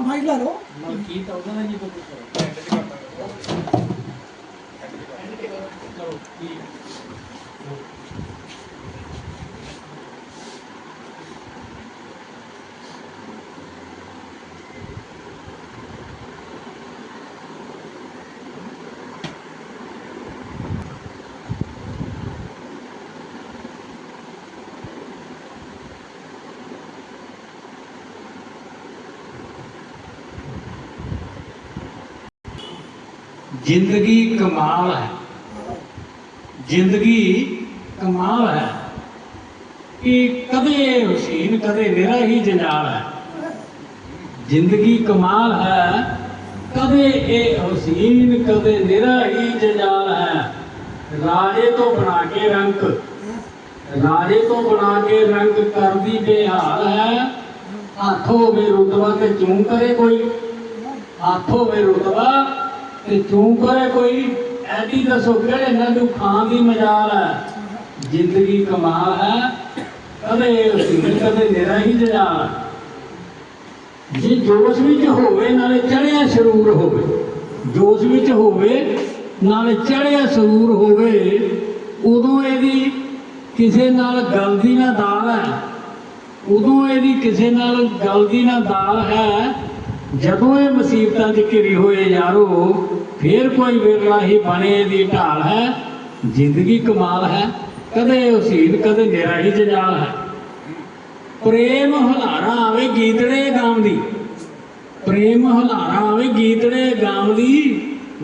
Mic ਲਾ ਲਓ ਮਲਕੀਤ ਉਹਦਾ ਨਾ ਜੀ ਕੋਈ ਪੁੱਛੋ ਕਰੋ ਕੀ ਜ਼ਿੰਦਗੀ ਕਮਾਲ ਹੈ। ਜ਼ਿੰਦਗੀ ਕਮਾਲ ਹੈ। ਕਿ ਕਦੇ ਹੁਸੈਨ ਕਦੇ ਮੇਰਾ ਹੀ ਜੰਜਾਲ ਹੈ। ਜ਼ਿੰਦਗੀ ਕਮਾਲ ਹੈ। ਕਦੇ ਇਹ ਹੁਸੈਨ ਕਦੇ ਮੇਰਾ ਹੀ ਜੰਜਾਲ ਹੈ। ਰਾਜੇ ਤੋਂ ਬਣਾ ਕੇ ਰੰਗ, ਰਾਜੇ ਤੋਂ ਬਣਾ ਕੇ ਰੰਗ ਕਰਦੀ ਬੇਹਾਲ ਹੈ। ਹੱਥ ਹੋਵੇ ਰੁਤਬਾ ਤੇ ਚੂੰ ਕਰੇ ਕੋਈ? ਹੱਥ ਹੋਵੇ ਰੁਤਬਾ ਤੇ ਚੂੰ ਕਰੇ ਕੋਈ ਐਡੀ ਦੱਸੋ ਕਿਹੜੇ ਨੰਦੂ ਖਾਂ ਦੀ ਮਜ਼ਾਰ ਹੈ? ਜ਼ਿੰਦਗੀ ਕਮਾਲ ਹੈ। ਕਦੇ ਉਸੀਨ ਕਦੇ ਨਿਰਾ ਹੀ ਜਲਾਲ ਜੇ ਜੋਸ਼ ਵਿੱਚ ਹੋਵੇ, ਨਾਲੇ ਚੜਿਆ ਸਰੂਰ ਹੋਵੇ। ਜੋਸ਼ ਵਿੱਚ ਹੋਵੇ, ਨਾਲੇ ਚੜਿਆ ਸਰੂਰ ਹੋਵੇ, ਉਦੋਂ ਇਹਦੀ ਕਿਸੇ ਨਾਲ ਗੱਲ ਦੀ ਨਾ ਦਾਲ ਹੈ। ਉਦੋਂ ਇਹਦੀ ਕਿਸੇ ਨਾਲ ਗੱਲ ਦੀ ਨਾ ਦਾਲ ਹੈ। ਜਦੋਂ ਇਹ ਮੁਸੀਬਤਾਂ 'ਚ ਘਿਰੀ ਹੋਏ ਯਾਰੋ, ਫੇਰ ਕੋਈ ਵਿਰਲਾ ਹੀ ਬਣੇ ਦੀ ਢਾਲ ਹੈ। ਜ਼ਿੰਦਗੀ ਕਮਾਲ ਹੈ। ਕਦੇ ਉਸੀਨ ਕਦੇ ਨਿਰਾ ਹੀ ਜਜਾਲ ਹੈ। ਪ੍ਰੇਮ ਹੁਲਾਰਾ ਆਵੇ ਗੀਤੜੇ ਗਾਉਂਦੀ ਪ੍ਰੇਮ ਹੁਲਾਰਾ ਆਵੇ ਗੀਤੜੇ ਗਾਉਂਦੀ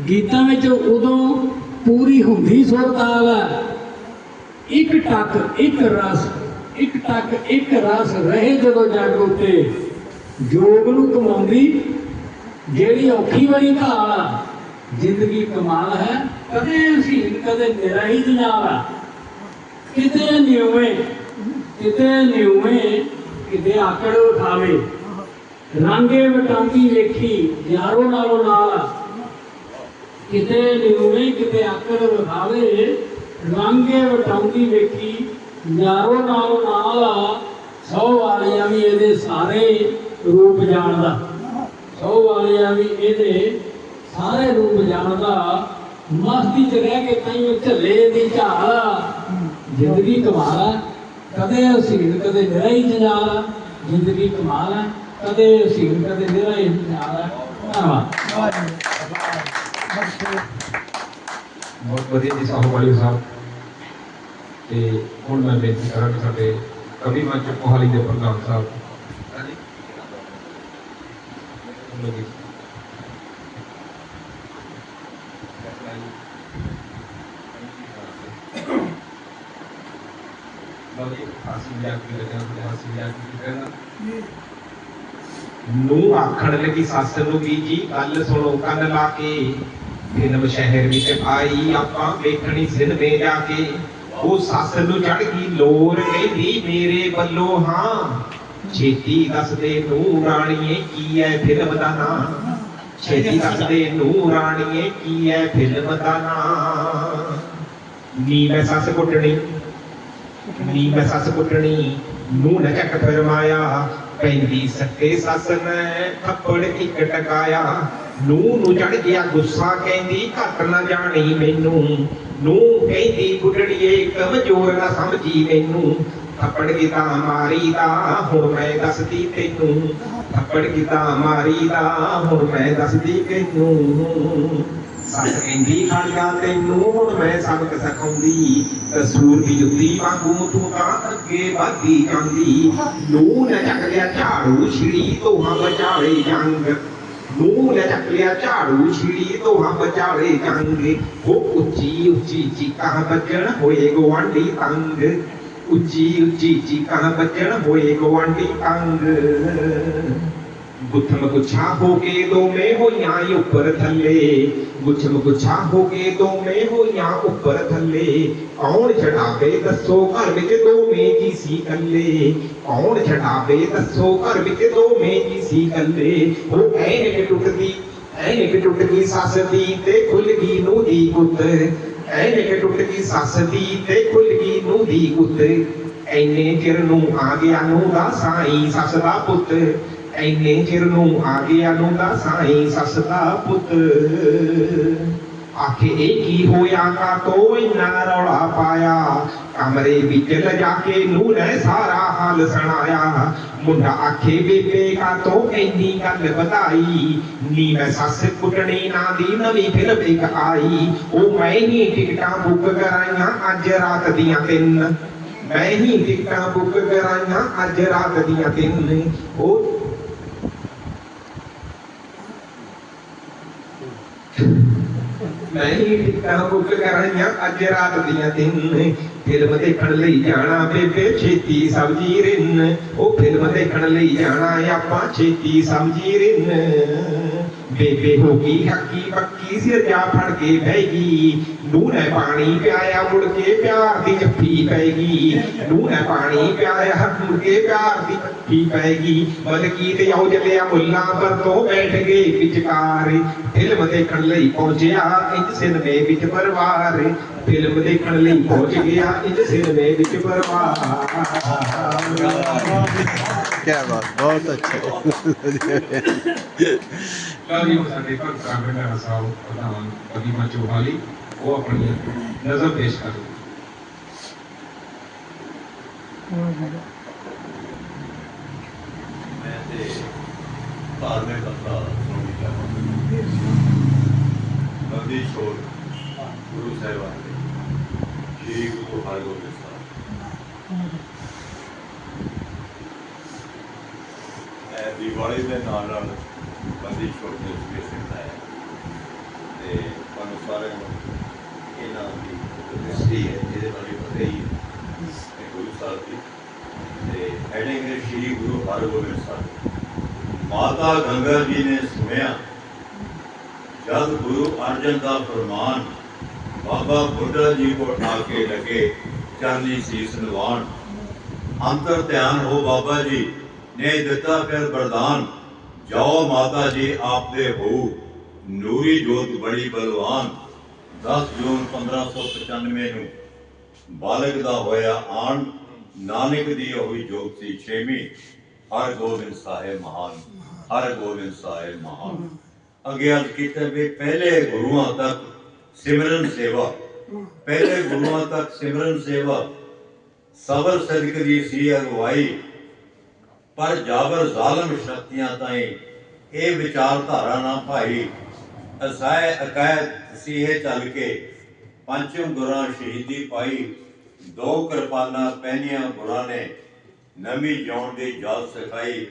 ਗੀਤਾਂ ਵਿੱਚ ਉਦੋਂ ਪੂਰੀ ਹੁੰਦੀ ਸੁਰਤਾਲ ਹੈ। ਇੱਕ ਟੱਕ, ਇੱਕ ਰਸ, ਇੱਕ ਟੱਕ, ਇੱਕ ਰਸ ਰਹੇ ਜਦੋਂ ਜੱਗ ਉਤੇ। ਜੋਗ ਨੂੰ ਕਮਾਉਂਦੀ, ਜਿਹੜੀ ਔਖੀ ਵਾਲੀ ਘਾਲ ਆ ਜ਼ਿੰਦਗੀ ਕਮਾਲ ਹੈ, ਕਦੇ ਹਸੀਨ ਕਦੇ ਤੇਰਾ ਹੀ ਜਨਾਲ ਆ। ਕਿਤੇ ਨਿਉਵੇਂ ਕਿਤੇ ਨਿਉਵੇਂ, ਕਿਤੇ ਆਕੜ ਉਠਾਵੇ। ਰਾਂਗੇ ਵਟਾਂਦੀ ਵੇਖੀ, ਯਾਰੋ ਨਾਲੋਂ ਨਾਲ ਆ। ਕਿਤੇ ਨਿਉਵੇਂ, ਕਿਤੇ ਆਕੜ ਵਿਖਾਵੇ ਰਾਂਗੇ ਵਟਾਉਂਦੀ ਵੇਖੀ, ਯਾਰੋ ਨਾਲੋਂ ਨਾਲ ਆ। ਸੌ ਵਾਲੀਆਂ ਵੀ ਇਹਦੇ ਸਾਰੇ ਰੂਪ ਜਾਣਦਾ। ਸੌ ਵਾਲੀਆਂ ਵੀ ਇਹਦੇ ਸਾਰੇ ਰੂਪ ਜਾਣਦਾ। ਮਸਤੀ ਚ ਰਹਿ ਕੇ ਕਈ ਝੱਲੇ ਦੀ ਝਾਲ ਜ਼ਿੰਦਗੀ ਕਮਾਲ ਕਦੇ ਹਸੀਨ ਕਦੇ ਨਿਰਾ ਹੀ ਜਨਾਲ ਜ਼ਿੰਦਗੀ ਕਮਾਲ ਕਦੇ ਹਸੀਨ ਕਦੇ ਨਿਰਾ ਹੀ ਜਨਾਲ ਧੰਨਵਾਦ। ਬਹੁਤ ਵਧੀਆ ਜੀ ਸਾਹਿਬ ਵਾਲੀ ਸਾਹਿਬ। ਤੇ ਹੁਣ ਮੈਂ ਬੇਨਤੀ ਕਰਾਂਗਾ ਸਾਡੇ ਕਵੀ ਮੰਚ ਮੋਹਾਲੀ ਦੇ ਪ੍ਰਧਾਨ ਸਾਹਿਬ। ਬੋਲੋ ਜੀ। ਨੂੰ ਆਖਣ ਲੱਗੀ ਸੱਸ ਨੂੰ ਵੀ ਜੀ ਗੱਲ ਸੁਣੋ ਕੰਨ ਲਾ ਕੇ ਫਿਲਮ ਸ਼ਹਿਰ ਵਿੱਚ ਆਈ ਆਪਾਂ ਵੇਖਣੀ ਸਿਨਮੇ ਜਾ ਕੇ ਉਹ ਸੱਸ ਨੂੰ ਚੜ ਗਈ ਲੋਰ ਕਹਿੰਦੀ ਮੇਰੇ ਵੱਲੋਂ ਹਾਂ ਛੇਤੀ ਦੱਸਦੇ ਨੂੰ ਰਾਣੀਏ ਕੀ ਹੈ ਫਿਲਮ ਦਾ ਨਾਂ? ਛੇਤੀ ਦੱਸ ਨੂੰ ਰਾਣੀਏ ਕੀ ਹੈ ਫਿਲਮ ਦਾ ਨਾਂ? ਨੀ ਮੈਂ ਸੱਸ ਕੁੱਟਣੀ, ਨੀ ਮੈਂ ਸੱਸ ਕੁੱਟਣੀ ਨੂੰ ਨਾ ਚੱਕ ਫਰਮਾਇਆ ਪੈਂਦੀ ਸੱਤੇ ਸੱਸ ਨੇ ਥੱਪੜ ਇੱਕ ਟਕਾਇਆ। ਨੂੰ ਨੂੰ ਚੜ ਗਿਆ ਗੁੱਸਾ, ਕਹਿੰਦੀ, ਘੱਟ ਨਾ ਜਾਣੀ ਮੈਨੂੰ। ਨੂੰ ਕਹਿੰਦੀ, ਕੁੱਟੜੀਏ, ਕਮਜ਼ੋਰ ਨਾ ਸਮਝੀ ਮੈਨੂੰ। ਥੱਪੜ ਕੀਤਾ ਮਾਰੀ ਦਾ ਹੁਣ ਮੈਂ ਦੱਸਦੀ ਤੈਨੂੰ। ਥੱਪੜ ਕੀਤਾ ਮਾਰੀ ਦਾ ਹੁਣ ਮੈਂ ਦੱਸਦੀ ਤੈਨੂੰ। ਸੱਸ ਕਹਿੰਦੀ ਖੜ ਤੈਨੂੰ, ਹੁਣ ਮੈਂ ਸਬਕ ਸਿਖਾਉਂਦੀ। ਕਸੂਰ ਦੀ ਜੁੱਤੀ ਵਾਂਗੂ ਤੂੰ ਤਾਂ ਅੱਗੇ ਵਧਦੀ ਜਾਂਦੀ। ਨੂੰ ਨੇ ਚੱਕ ਲਿਆ ਝਾੜੂ, ਛਿੜੀ ਤੋਹਾਂ ਬਚਾਵੇ ਜੰਗ। ਨੂੰ ਨੇ ਚੱਕ ਲਿਆ ਝਾੜੂ, ਛਿੜੀ ਤੋਹਾਂ ਬਚਾਵੇ ਜੰਗ। ਉਹ ਉੱਚੀ ਉੱਚੀ ਚੀਕਾਂ ਬੱਜਣ ਹੋਏ ਗਵਾਂਢੀ ਤੰਗ। ਉੱਚੀ ਉੱਚੀ ਚੀਕਾਂ ਬੱਜਣ ਹੋਏ ਗਵਾਂਢੀ ਤੰਗ ਗੁੱਥਮ ਗੁੱਛਾ ਹੋ ਕੇ ਦੋਵੇਂ ਹੋਈਆਂ ਈ ਉੱਪਰ ਥੱਲੇ ਗੁੱਥਮ ਗੁੱਛਾ ਹੋ ਕੇ ਦੋਵੇਂ ਹੋਈਆਂ ਉੱਪਰ ਥੱਲੇ ਕੌਣ ਛਡਾਵੇ ਦੱਸੋ ਘਰ ਵਿੱਚ ਦੋਵੇਂ ਜੀ ਸੀ ਕੱਲੇ ਕੌਣ ਛਡਾਵੇ ਦੱਸੋ ਘਰ ਵਿੱਚ ਦੋਵੇਂ ਜੀ ਸੀ ਕੱਲੇ ਉਹ ਐਨੇ ਕਿ ਟੁੱਟਦੀ ਐਨੇ ਕਿ ਟੁੱਟ ਗਈ ਸੱਸ ਦੀ ਤੇ ਖੁੱਲ ਗਈ ਨੂੰ ਦੀ ਗੁੱਤ ਐਨੇ ਕਿ ਟੁੱਟ ਗਈ ਸੱਸ ਦੀ ਤੇ ਖੁੱਲ ਗਈ ਨੂੰ ਦੀ ਗੁੱਤ ਐਨੇ ਚਿਰ ਨੂੰ ਆ ਗਿਆ ਨੂੰ ਦਾ ਸਾਈ ਸੱਸ ਦਾ ਪੁੱਤ ਐਨੇ ਚਿਰ ਆਖੇ, ਇਹ ਕੀ ਹੋਇਆ? ਕਾ ਤੋ ਇੰਨਾ ਰੌਲਾ ਪਾਇਆ। ਕਮਰੇ ਵਿੱਚ ਲਜਾ ਕੇ ਨੂੰ ਨੇ ਸਾਰਾ ਹਾਲ ਸੁਣਾਇਆ। ਮੁੰਡਾ ਆਖੇ, ਬੇਬੇ ਕਾ ਤੋ ਇੰਨੀ ਗੱਲ ਬਤਾਈ ਨੀ ਮੈਂ ਸੱਸ ਕੁੱਟਣੀ ਨਾ ਦੀ ਨਵੀਂ ਫਿਲਮ ਇੱਕ ਆਈ। ਉਹ ਮੈਂ ਹੀ ਟਿਕਟਾਂ ਬੁੱਕ ਕਰਾਈਆਂ ਅੱਜ ਰਾਤ ਦੀਆਂ ਤਿੰਨ। ਮੈਂ ਹੀ ਟਿਕਟਾਂ ਬੁੱਕ ਕਰਾਈਆਂ ਅੱਜ ਰਾਤ ਦੀਆਂ ਤਿੰਨ। ਉਹ ਮੈਂ ਟਿਕਟਾਂ ਬੁੱਕ ਕਰਾਈਆਂ ਅੱਜ ਰਾਤ ਦੀਆਂ ਤਿੰਨ ਫਿਲਮ ਦੇਖਣ ਲਈ ਜਾਣਾ ਬੇਬੇ ਛੇਤੀ ਸਬਜੀ ਰਿੰਨ। ਉਹ ਫਿਲਮ ਦੇਖਣ ਲਈ ਜਾਣਾ ਆਪਾਂ ਛੇਤੀ ਸਬਜੀ ਰਿੰਨ। ਬੇਬੇ ਹੋ ਗਈ ਹੱਕੀ ਪੱਕੀ। ਸਿਰ ਜਾ ਫੜ ਕੇ ਬਹਿ ਗਈ ਨੂੰ ਨੇ ਪਾਣੀ ਪਿਆਇਆ ਮੁੜ ਕੇ ਪਿਆਰ ਦੀ ਜੱਫੀ ਪੈ ਗਈ ਨੂੰ ਨੇ ਪਾਣੀ ਪਿਆਇਆ ਮੁੜ ਕੇ ਪਿਆਰ ਦੀ ਜੱਫੀ ਪੈ ਗਈ ਬਲਕੀ ਤੇ ਆਉ ਜਲਿਆ ਮੁੱਲਾ ਪਰ ਤੋਂ ਬੈਠ ਗਏ ਵਿਚਕਾਰ ਫਿਲਮ ਦੇਖਣ ਲਈ ਪਹੁੰਚਿਆ ਇੰਜ ਸਿਨਮੇ ਵਿੱਚ ਪਰਿਵਾਰ ਫਿਲਮ ਦੇਖਣ ਲਈ ਪਹੁੰਚ ਗਿਆ ਇੰਜ ਸਿਨਮੇ ਵਿੱਚ ਪਰਿਵਾਰ क्या बात बहुत अच्छा ਕਾਲੀ ਸਾਡੇ ਭਗਤ ਰਾਮਿੰਦਰ ਸਾਹਿਬ ਪ੍ਰਧਾਨ ਕਦੀਮਾ ਚੋਹਾਲੀ ਉਹ ਆਪਣੀ ਨਜ਼ਰ ਪੇਸ਼ ਕਰ ਮੈਂ ਤੇ ਧਾਰਮਿਕ ਕਥਾ ਸੁਣਨੀ ਚਾਹਾਂਗਾ। ਬੰਦੀ ਛੋੜ ਗੁਰੂ ਸਾਹਿਬਾਨ ਦੇ ਸ਼੍ਰੀ ਗੁਰੂ ਹਰਗੋਬਿੰਦ ਸਾਹਿਬ। ਇਹ ਦੀਵਾਲੀ ਦੇ ਨਾਲ ਨਾਲ ਬੰਦੀ ਛੋੜ ਦੇ ਸਪੈਸ਼ਲ ਹੈ ਤੇ ਤੁਹਾਨੂੰ ਸਾਰਿਆਂ ਨੂੰ ਇਹਨਾਂ ਦੀ ਦ੍ਰਿਸ਼ਟੀ ਹੈ ਇਹਦੇ ਬਾਰੇ ਪਤਾ ਹੀ ਹੈ ਗੁਰੂ ਸਾਹਿਬ ਦੀ ਤੇ ਹੈਡਿੰਗ ਹੈ ਸ਼੍ਰੀ ਗੁਰੂ ਹਰਗੋਬਿੰਦ ਸਾਹਿਬ ਮਾਤਾ ਗੰਗਾ ਜੀ ਨੇ ਸੁਣਿਆ ਜਦ ਗੁਰੂ ਅਰਜਨ ਦਾ ਫਰਮਾਨ ਬਾਬਾ ਬੁੱਢਾ ਜੀ ਕੋ ਆ ਕੇ ਲਗੇ ਚਰਨੀ ਸੀਸ ਨਿਵਾਣ ਅੰਤਰ ਧਿਆਨ ਹੋ ਬਾਬਾ ਜੀ ਨੇ ਦਿੱਤਾ ਫਿਰ ਵਰਦਾਨ ਜਾਓ ਮਾਤਾ ਜੀ ਆਪ ਦੇ ਹੋ ਨੂਰੀ ਜੋਤ ਬੜੀ ਬਲਵਾਨ। 10 ਜੂਨ 1595 ਨੂੰ ਬਾਲਕ ਦਾ ਹੋਇਆ ਆਣ। ਨਾਨਕ ਦੀ ਹੋਈ ਜੋਤ ਛੇਵੀਂ। ਹਰ ਗੋਬਿੰਦ ਸਾਹਿਬ ਮਹਾਨ, ਹਰ ਗੋਬਿੰਦ ਸਾਹਿਬ ਮਹਾਨ। ਅੱਗੇ ਅਰਜ਼ ਕੀਤਾ ਵੀ ਪਹਿਲੇ ਗੁਰੂਆਂ ਤੱਕ ਸਿਮਰਨ ਸੇਵਾ, ਪਹਿਲੇ ਗੁਰੂਆਂ ਤੱਕ ਸਿਮਰਨ ਸੇਵਾ। ਸਬਰ ਸਦਕ ਦੀ ਸੀ ਅਗਵਾਈ। ਪਰ ਜਾਬਰ ਜ਼ਾਲਮ ਸ਼ਕਤੀਆਂ ਤਾਈਂ ਇਹ ਵਿਚਾਰਧਾਰਾ ਨਾ ਭਾਈ ਅਸਾਏ ਅਕਾਇਦ ਸੀਹੇ ਚੱਲ ਕੇ ਪੰਚਮ ਗੁਰਾਂ ਸ਼ਹੀਦੀ ਪਾਈ। ਦੋ ਕਿਰਪਾਨਾਂ ਪਹਿਨੀਆਂ ਗੁਰਾਂ ਨੇ ਨਵੀਂ ਜਿਉਣ ਦੀ ਜਾਲ ਸਿਖਾਈ।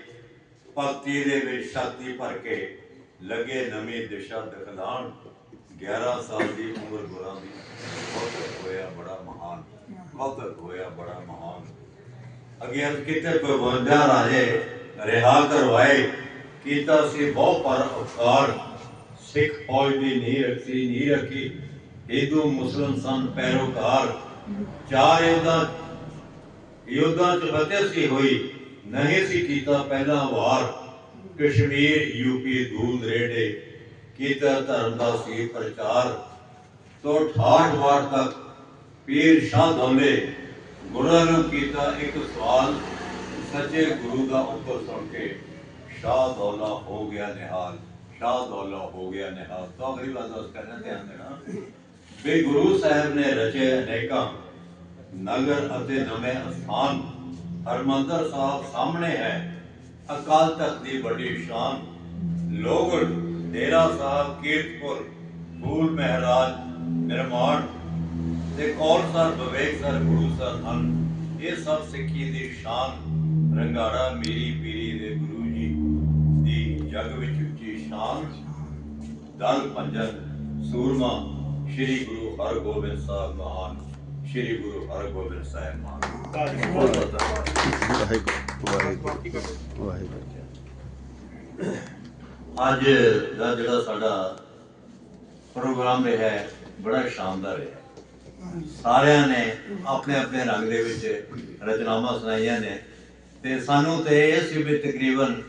ਭਗਤੀ ਦੇ ਵਿੱਚ ਸ਼ਕਤੀ ਭਰ ਕੇ ਲੱਗੇ ਨਵੀਂ ਦਿਸ਼ਾ ਦਿਖਲਾਣ 11 ਸਾਲ ਦੀ ਉਮਰ ਗੁਰਾਂ ਦੀ। ਬਹੁਤ ਹੋਇਆ ਬੜਾ ਮਹਾਨ। ਬਹੁਤ ਹੋਇਆ ਬੜਾ ਮਹਾਨ। ਅੱਗੇ ਅਰਜ਼ ਕੀਤੇ ਕੋਈ ਬੰਦਾ ਰਾਜੇ ਰਿਹਾ ਕਰਵਾਏ, ਕੀਤਾ ਸੀ ਬਹੁ ਪਰ ਅਵਤਾਰ ਸਿੱਖ ਫੌਜ ਦੀ ਨੀਂਹ ਰੱਖੀ ਨੀਂਹ ਰੱਖੀ, ਹਿੰਦੂ, ਮੁਸਲਮਾਨ ਸਨ ਪੈਰੋਕਾਰ। ਚਾਰ ਯੋਧਾ ਯੋਧਾ ਚ ਫਤਿਹ ਸੀ ਹੋਈ, ਨਹੀਂ ਸੀ ਕੀਤਾ ਪਹਿਲਾ ਵਾਰ। ਕਸ਼ਮੀਰ, ਯੂਪੀ ਦੂਰ ਦਰੇਡੇ ਕੀਤਾ ਧਰਮ ਦਾ ਸੀ ਪ੍ਰਚਾਰ। ਤੋਂ 68 ਵਾਰ ਤੱਕ ਪੀਰ ਸ਼ਾਹ ਦੌਲੇ ਗੁਰਾਂ ਨੂੰ ਕੀਤਾ ਇੱਕ ਸਵਾਲ ਸੱਚੇ ਗੁਰੂ ਦਾ ਉੱਤਰ ਸੁਣ ਕੇ ਸ਼ਾਹ ਦੌਲਾ ਹੋ ਗਿਆ ਨਿਹਾਲ, ਸ਼ਾਹ ਦੌਲਾ ਹੋ ਗਿਆ ਨਿਹਾਲ। ਤਾਂ ਅਗਲੀ ਵਾਰ ਉਸ ਕਰਨਾ ਧਿਆਨ ਦੇਣਾ। ਵੀ ਗੁਰੂ ਸਾਹਿਬ ਨੇ ਰਚੇ ਅਨੇਕਾਂ ਨਗਰ ਅਤੇ ਨਵੇਂ ਅਸਥਾਨ। ਹਰਮੰਦਰ ਸਾਹਿਬ ਸਾਹਮਣੇ ਹੈ। ਅਕਾਲ ਤਖਤ ਦੀ ਵੱਡੀ ਸ਼ਾਨ। ਲੋਗੜ, ਡੇਰਾ ਸਾਹਿਬ, ਕੀਰਤਪੁਰ ਮੂਲ ਮਹਾਰਾਜ, ਨਿਰਮਾਣ ਤੇ ਕੌਲਸਰ ਵਿਵੇਕਸਰ ਗੁਰੂ ਸਰ ਹਨ। ਇਹ ਸਭ ਸਿੱਖੀ ਦੀ ਸ਼ਾਨ। ਰੰਗਾੜਾ ਮੇਰੀ ਪੀਰੀ ਦੇ ਗੁਰੂ ਜੀ ਦੀ ਜਗ ਵਿੱਚ ਉੱਚੀ ਸ਼ਾਨ। ਦਲ ਪੰਜਨ ਸੂਰਮਾ ਸ੍ਰੀ ਗੁਰੂ ਹਰਗੋਬਿੰਦ ਸਾਹਿਬ ਮਹਾਨ। ਸ੍ਰੀ ਗੁਰੂ ਹਰਗੋਬਿੰਦ ਸਾਹਿਬ ਮਹਾਨ। ਵਾਹਿਗੁਰੂ ਵਾਹਿਗੁਰੂ ਅੱਜ ਦਾ ਜਿਹੜਾ ਸਾਡਾ ਪ੍ਰੋਗਰਾਮ ਰਿਹਾ ਹੈ, ਬੜਾ ਸ਼ਾਨਦਾਰ ਰਿਹਾ। ਸਾਰਿਆਂ ਨੇ ਆਪਣੇ ਆਪਣੇ ਰੰਗ ਦੇ ਵਿੱਚ ਰਚਨਾਵਾਂ ਸੁਣਾਈਆਂ ਨੇ। ਤੇ ਸਾਨੂੰ ਤੇ ਇਹ ਸੀ ਵੀ ਤਕਰੀਬਨ,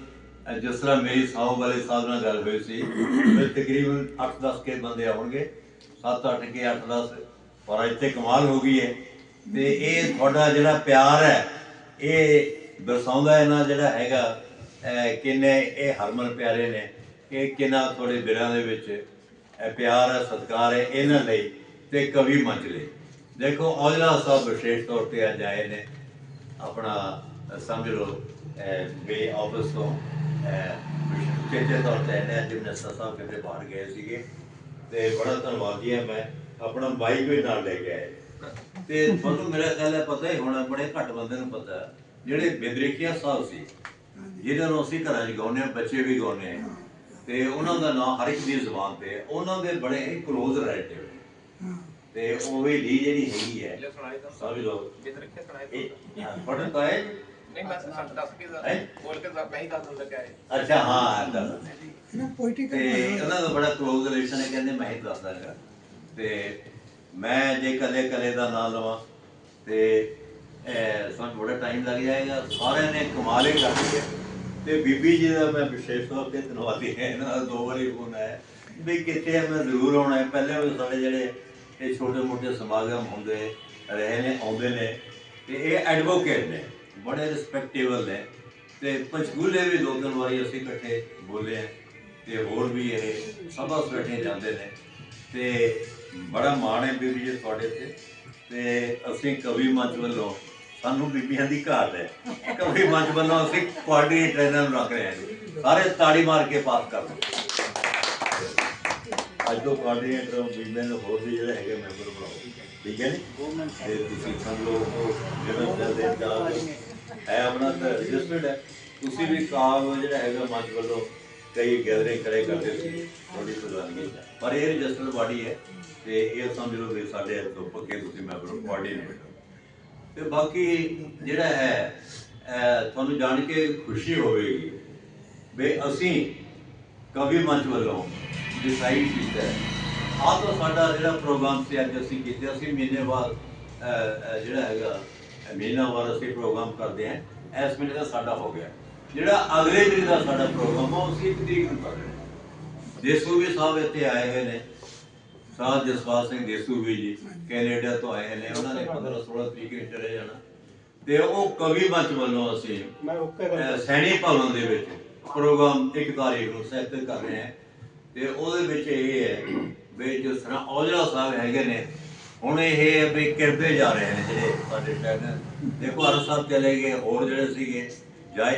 ਜਿਸ ਤਰ੍ਹਾਂ ਮੇਰੀ ਸਾਹੋ ਵਾਲੇ ਸਾਹਿਬ ਨਾਲ ਗੱਲ ਹੋਈ ਸੀ, ਵੀ ਤਕਰੀਬਨ 8-10 ਕੇ ਬੰਦੇ ਆਉਣਗੇ। 7-8 ਕੇ 8-10 ਪਰ ਇੱਥੇ ਕਮਾਲ ਹੋ ਗਈ ਹੈ। ਤੇ ਇਹ ਤੁਹਾਡਾ ਜਿਹੜਾ ਪਿਆਰ ਹੈ, ਇਹ ਦਰਸਾਉਂਦਾ ਇਹਨਾਂ ਜਿਹੜਾ ਹੈਗਾ ਕਿੰਨੇ ਇਹ ਹਰਮਨ ਪਿਆਰੇ ਨੇ ਕਿ ਕਿੰਨਾ ਤੁਹਾਡੇ ਦਿਲਾਂ ਦੇ ਵਿੱਚ ਪਿਆਰ ਹੈ, ਸਤਿਕਾਰ ਹੈ, ਇਹਨਾਂ ਲਈ ਤੇ ਕਵੀ ਮੰਚਲੇ ਦੇਖੋ ਔਜਲਾ ਸਾਹਿਬ ਵਿਸ਼ੇਸ਼ ਤੌਰ ਤੇ ਅੱਜ ਆਏ ਨੇ। ਆਪਣਾ ਸਮਝ ਲਓ ਅਹ, ਬੇ ਆਫਿਸ ਤੋਂ ਚੇਚੇ ਤੌਰ ਤੇ ਨੇ। ਅੱਜ ਮਿਨਿਸਟਰ ਸਾਹਿਬ ਕਿਤੇ ਬਾਹਰ ਗਏ ਸੀਗੇ। ਤੇ ਬੜਾ ਧੰਨਵਾਦੀ ਹਾਂ ਮੈਂ। ਆਪਣਾ ਬਾਈਕ ਵੀ ਨਾਲ ਲੈ ਕੇ ਆਏ। ਤੇ ਤੁਹਾਨੂੰ ਮੇਰਾ ਖਿਆਲ ਹੈ ਪਤਾ ਹੀ ਹੋਣਾ ਬੜੇ ਘੱਟ ਬੰਦੇ ਨੂੰ ਪਤਾ। ਜਿਹੜੇ ਬਿੰਦਰੇਖੀਆ ਸਾਹਿਬ ਸੀ ਜਿਹਨਾਂ ਨੂੰ ਅਸੀਂ ਘਰਾਂ 'ਚ ਗਾਉਂਦੇ ਹਾਂ ਬੱਚੇ ਵੀ ਗਾਉਂਦੇ ਆ ਤੇ ਉਹਨਾਂ ਦਾ ਨਾਮ ਹਰ ਇੱਕ ਦੀ ਜ਼ੁਬਾਨ ਤੇ ਉਹਨਾਂ ਦੇ ਬੜੇ ਹੀ ক্লোਜ਼ ਰਿਲੇਟਿਵ ਤੇ ਉਹ ਵੀ ਲੀ ਜਿਹੜੀ ਹੈਗੀ ਹੈ। ਇਹ ਪੜਨ ਤਾਂ ਹੈ। ਅੱਛਾ ਹਾਂ ਏਦਾਂ। ਤੇ ਉਹਨਾਂ ਦਾ ਬੜਾ ক্লোਜ਼ ਰਿਲੇਸ਼ਨ ਹੈ ਕਹਿੰਦੇ ਮੈਂ ਹੀ ਦੱਸਦਾ ਹੈਗਾ। ਤੇ ਮੈਂ ਜੇ ਕਲੇ ਕਲੇ ਦਾ ਨਾਮ ਲਵਾਂ ਤੇ ਇਹ ਸਾਨੂੰ ਬੜਾ ਟਾਈਮ ਲੱਗ ਜਾਏਗਾ। ਸਾਰਿਆਂ ਨੇ ਕਮਾਲ ਹੀ ਕਰ ਲਿਆ ਤੇ ਬੀਬੀ ਜੀ ਦਾ ਮੈਂ ਵਿਸ਼ੇਸ਼ ਤੌਰ ਤੇ ਧੰਨਵਾਦੀ ਹਾਂ। ਇਹਨਾਂ ਦਾ ਦੋ ਵਾਰੀ ਫੋਨ ਆਇਆ। ਵੀ ਕਿੱਥੇ ਹੈ ਮੈਂ ਜ਼ਰੂਰ ਆਉਣਾ ਹੈ। ਪਹਿਲੇ ਵੀ ਸਾਡੇ ਜਿਹੜੇ ਇਹ ਛੋਟੇ ਮੋਟੇ ਸਮਾਗਮ ਹੁੰਦੇ ਰਹੇ ਨੇ, ਆਉਂਦੇ ਨੇ ਤੇ ਇਹ ਐਡਵੋਕੇਟ ਨੇ, ਬੜੇ ਰਿਸਪੈਕਟੇਬਲ ਨੇ ਤੇ ਪੰਚਗੂਲੇ ਵੀ ਦੋ ਤਿੰਨ ਵਾਰੀ ਅਸੀਂ ਇਕੱਠੇ ਬੋਲੇ ਆ ਤੇ ਹੋਰ ਵੀ ਇਹ ਸਭਾ ਬੈਠੇ ਜਾਂਦੇ ਨੇ ਤੇ ਬੜਾ ਮਾਣ ਹੈ ਬੀਬੀ ਜੀ ਤੁਹਾਡੇ ਤੇ ਤੇ ਅਸੀਂ ਕਵੀ ਮੰਚ ਵੱਲੋਂ ਸਾਨੂੰ ਬੀਬੀਆਂ ਦੀ ਘਾਟ ਹੈ ਕਵੀ ਮੰਚ ਵੱਲੋਂ ਅਸੀਂ ਕੋਆਰਡੀਨੇਟਰ ਨੂੰ ਰੱਖ ਰਹੇ ਹਾਂ ਜੀ। ਸਾਰੇ ਤਾੜੀ ਮਾਰ ਕੇ ਪਾਸ ਕਰ ਦਿਓ ਅੱਜ ਤੋਂ ਕੋਆਰਡੀਨੇਟਰ ਬੀਬੀਆਂ ਦੇ ਹੋਰ ਵੀ ਜਿਹੜੇ ਹੈਗੇ ਮੈਂਬਰ ਬਣਾਓ। ਠੀਕ ਹੈ ਨੀ ਤੇ ਤੁਸੀਂ ਸਭ ਲੋਕ ਜਿਹੜਾ ਚੱਲਦੇ ਚਾਹ ਹੈ। ਆਪਣਾ ਰਜਿਸਟਰਡ ਹੈ। ਤੁਸੀਂ ਵੀ ਕਾਮ ਜਿਹੜਾ ਹੈਗਾ ਮੰਚ ਵੱਲੋਂ ਕਈ ਗੈਦਰਿੰਗ ਕਰੇ ਕਰਦੇ ਸੀ। ਤੁਹਾਡੀ ਪ੍ਰਧਾਨਗੀ ਪਰ ਇਹ ਰਜਿਸਟਰਡ ਬਾਡੀ ਹੈ ਤੇ ਇਹ ਸਮਝ ਲਓ ਵੀ ਸਾਡੇ ਤੋਂ ਪੱਕੇ ਤੁਸੀਂ ਮੈਂਬਰ ਕੋਆਰਡੀਨੇਟਰ ਤੇ ਬਾਕੀ ਜਿਹੜਾ ਹੈ ਤੁਹਾਨੂੰ ਜਾਣ ਕੇ ਖੁਸ਼ੀ ਹੋਵੇਗੀ ਵੀ ਅਸੀਂ ਕਵੀ ਮੰਚ ਵੱਲੋਂ ਡਿਸਾਈਡ ਕੀਤਾ ਹੈ। ਆਹ ਤਾਂ ਸਾਡਾ ਜਿਹੜਾ ਪ੍ਰੋਗਰਾਮ ਸੀ ਅੱਜ ਅਸੀਂ ਕੀਤਾ ਅਸੀਂ ਮਹੀਨੇ ਬਾਅਦ ਜਿਹੜਾ ਹੈਗਾ ਮਹੀਨਾ ਬਾਅਦ ਅਸੀਂ ਪ੍ਰੋਗਰਾਮ ਕਰਦੇ ਹਾਂ। ਇਸ ਮਹੀਨੇ ਦਾ ਸਾਡਾ ਹੋ ਗਿਆ। ਜਿਹੜਾ ਅਗਲੇ ਮਹੀਨੇ ਦਾ ਸਾਡਾ ਪ੍ਰੋਗਰਾਮ ਉਹ ਅਸੀਂ ਇੱਕ ਤਰੀਕ ਨੂੰ ਕਰ ਰਹੇ ਹਾਂ। ਦੇਸੂ ਵੀ ਸਾਹਿਬ ਇੱਥੇ ਆਏ ਹੋਏ ਨੇ। ਸਾਧ ਜਸਪਾਲ ਸਿੰਘ ਦੇਸੂ ਵੀ ਜੀ ਕੈਨੇਡਾ ਤੋਂ ਆਏ ਨੇ। ਉਹਨਾਂ ਨੇ 15 16 ਤਰੀਕ ਨੂੰ ਚਲੇ ਜਾਣਾ। ਤੇ ਉਹ ਕਵੀ ਮੰਚ ਵੱਲੋਂ ਅਸੀਂ ਸੈਣੀ ਭਵਨ ਦੇ ਵਿੱਚ ਪ੍ਰੋਗਰਾਮ ਇੱਕ ਤਾਰੀਖ ਨੂੰ ਸੈੱਟ ਕਰ ਰਹੇ ਹਾਂ। ਤੇ ਉਹਦੇ ਵਿੱਚ ਇਹ ਹੈ ਵੀ ਜਿਸ ਤਰ੍ਹਾਂ ਔਜਲਾ ਸਾਹਿਬ ਹੈਗੇ ਨੇ, ਹੁਣ ਇਹ ਹੈ ਵੀ ਕਿਰਦੇ ਜਾ ਰਹੇ ਨੇ ਜਿਹੜੇ ਸਾਡੇ ਸ਼ਹਿਰ ਨੇ। ਦੇਖੋ ਹਰ ਸਾਹਿਬ ਚਲੇ ਗਏ, ਹੋਰ ਜਿਹੜੇ ਸੀਗੇ, ਜਾ,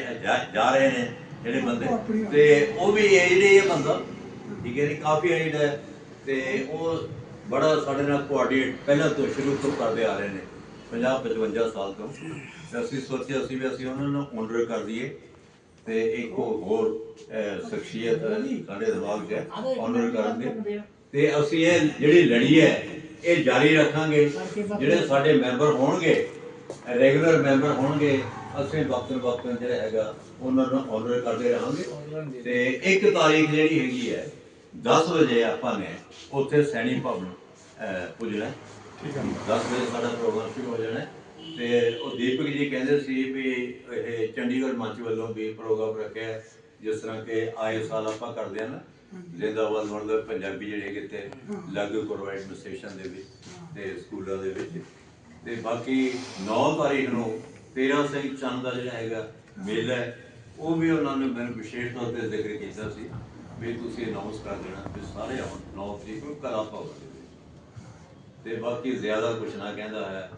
ਜਾ- ਰਹੇ ਨੇ ਜਿਹੜੇ ਬੰਦੇ। ਤੇ ਉਹ ਵੀ ਇਹ ਜਿਹੜੇ ਇਹ ਬੰਦਾ, ਠੀਕ ਹੈ ਜੀ, ਕਾਫੀ ਏਡ ਹੈ। ਤੇ ਉਹ ਬੜਾ ਸਾਡੇ ਨਾਲ ਕੋਆਰਡੀਨੇਟ ਪਹਿਲਾਂ ਤੋਂ ਸ਼ੁਰੂ ਤੋਂ ਕਰਦੇ ਆ ਰਹੇ ਨੇ। 50 55 ਸਾਲ ਤੋਂ। ਅਸੀਂ ਸੋਚਿਆ ਸੀ ਵੀ ਅਸੀਂ ਉਹਨਾਂ ਨੂੰ ਓਨਰ ਕਰ ਦਈਏ। ਤੇ ਇੱਕ ਹੋਰ ਸ਼ਖਸੀਅਤ ਸਾਡੇ ਦਿਮਾਗ 'ਚ ਆਨਰ ਕਰਨਗੇ। ਤੇ ਅਸੀਂ ਇਹ ਜਿਹੜੀ ਲੜੀ ਹੈ ਇਹ ਜਾਰੀ ਰੱਖਾਂਗੇ। ਜਿਹੜੇ ਸਾਡੇ ਮੈਂਬਰ ਹੋਣਗੇ ਰੈਗੂਲਰ ਮੈਂਬਰ ਹੋਣਗੇ ਅਸੀਂ ਵਕਤਨ ਵਕਤਨ ਜਿਹੜਾ ਹੈਗਾ ਉਹਨਾਂ ਨੂੰ ਆਨਰ ਕਰਦੇ ਰਹਾਂਗੇ। ਤੇ ਇੱਕ ਤਾਰੀਖ ਜਿਹੜੀ ਹੈਗੀ ਹੈ 10 ਵਜੇ ਆਪਾਂ ਨੇ ਉੱਥੇ ਸੈਣੀ ਭਵਨ ਪੁੱਜਣਾ। ਠੀਕ ਹੈ। 10 ਵਜੇ ਸਾਡਾ ਪ੍ਰੋਗਰਾਮ ਸ਼ੁਰੂ ਹੋ ਜਾਣਾ। ਤੇ ਉਹ ਦੀਪਕ ਜੀ ਕਹਿੰਦੇ ਸੀ ਵੀ ਇਹ ਚੰਡੀਗੜ੍ਹ ਮੰਚ ਵੱਲੋਂ ਵੀ ਪ੍ਰੋਗਰਾਮ ਰੱਖਿਆ ਜਿਸ ਤਰ੍ਹਾਂ ਕਿ ਆਏ ਸਾਲ ਆਪਾਂ ਕਰਦੇ ਆ ਨਾ ਜ਼ਿੰਦਾਬਾਦ ਮਤਲਬ ਪੰਜਾਬੀ ਜਿਹੜੇ ਕਿਤੇ ਲਾਗੂ ਕਰੋ ਐਡਮਿਨਿਸਟ੍ਰੇਸ਼ਨ ਦੇ ਵਿੱਚ ਤੇ ਸਕੂਲਾਂ ਦੇ ਵਿੱਚ। ਤੇ ਬਾਕੀ 9 ਤਾਰੀਖ ਨੂੰ 13 ਸਿੰਘ ਚੰਦ ਦਾ ਜਿਹੜਾ ਹੈਗਾ ਮੇਲਾ ਉਹ ਵੀ ਉਹਨਾਂ ਨੇ ਮੈਨੂੰ ਵਿਸ਼ੇਸ਼ ਤੌਰ ਤੇ ਜ਼ਿਕਰ ਕੀਤਾ ਸੀ ਵੀ ਤੁਸੀਂ ਅਨਾਉਂਸ ਕਰ ਦੇਣਾ ਵੀ ਸਾਰੇ ਆਉਣ 9 ਤਰੀਕ ਨੂੰ ਕਲਾ ਭਵਨ ਦੇ ਵਿੱਚ ਤੇ ਬਾਕੀ ਜ਼ਿਆਦਾ ਕੁਝ ਨਾ ਕਹਿੰਦਾ ਹੈ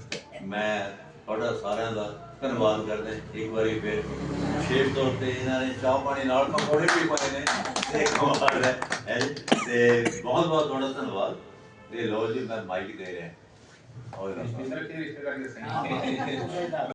ਮੈਂ ਤੁਹਾਡਾ ਸਾਰਿਆਂ ਦਾ ਧੰਨਵਾਦ ਕਰਦਾ। ਇੱਕ ਵਾਰੀ ਫਿਰ ਵਿਸ਼ੇਸ਼ ਤੌਰ ਤੇ ਇਹਨਾਂ ਨੇ ਚਾਹ ਪਾਣੀ ਨਾਲ ਪਕੌੜੇ ਵੀ ਪਾਏ ਨੇ, ਤੇ ਕਮਾਲ ਹੈ। ਤੇ ਬਹੁਤ ਬਹੁਤ ਤੁਹਾਡਾ ਧੰਨਵਾਦ। ਤੇ ਲੋ ਜੀ, ਮੈਂ ਮਾਈਕ ਦੇ ਰਿਹਾ। ਔਰ